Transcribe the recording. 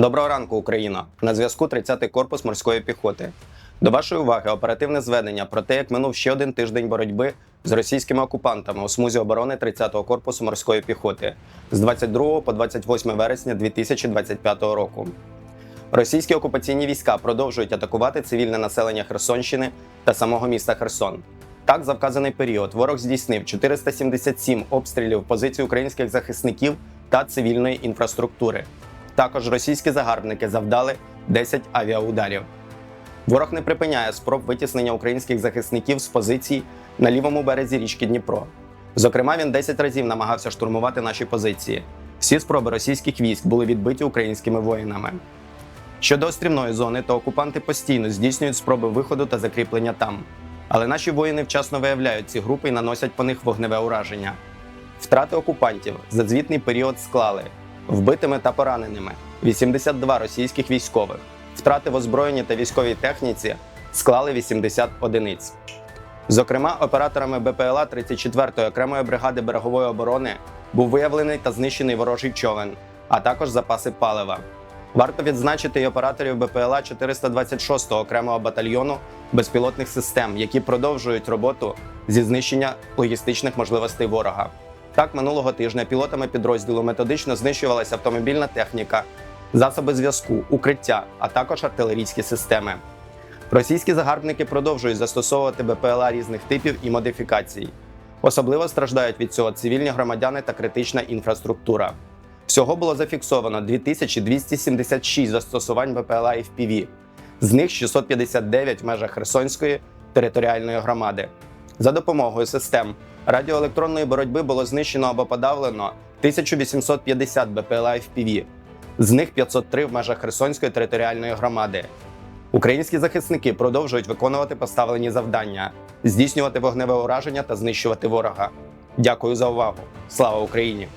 Доброго ранку, Україна! На зв'язку 30-й корпус морської піхоти. До вашої уваги оперативне зведення про те, як минув ще один тиждень боротьби з російськими окупантами у смузі оборони 30-го корпусу морської піхоти з 22 по 28 вересня 2025 року. Російські окупаційні війська продовжують атакувати цивільне населення Херсонщини та самого міста Херсон. Так, за вказаний період ворог здійснив 477 обстрілів позицій українських захисників та цивільної інфраструктури. Також російські загарбники завдали 10 авіаударів. Ворог не припиняє спроб витіснення українських захисників з позицій на лівому березі річки Дніпро. Зокрема, він 10 разів намагався штурмувати наші позиції. Всі спроби російських військ були відбиті українськими воїнами. Щодо острівної зони, то окупанти постійно здійснюють спроби виходу та закріплення там. Але наші воїни вчасно виявляють ці групи і наносять по них вогневе ураження. Втрати окупантів за звітний період склали вбитими та пораненими 82 російських військових. Втрати в озброєнні та військовій техніці склали 80 одиниць. Зокрема, операторами БПЛА 34-ї окремої бригади берегової оборони був виявлений та знищений ворожий човен, а також запаси палива. Варто відзначити й операторів БПЛА 426-го окремого батальйону безпілотних систем, які продовжують роботу зі знищення логістичних можливостей ворога. Так, минулого тижня пілотами підрозділу методично знищувалася автомобільна техніка, засоби зв'язку, укриття, а також артилерійські системи. Російські загарбники продовжують застосовувати БПЛА різних типів і модифікацій. Особливо страждають від цього цивільні громадяни та критична інфраструктура. Всього було зафіксовано 2276 застосувань БПЛА і FPV, з них 659 в межах Херсонської територіальної громади. За допомогою систем радіоелектронної боротьби було знищено або подавлено 1850 БПЛА FPV, з них 503 в межах Херсонської територіальної громади. Українські захисники продовжують виконувати поставлені завдання, здійснювати вогневе ураження та знищувати ворога. Дякую за увагу! Слава Україні!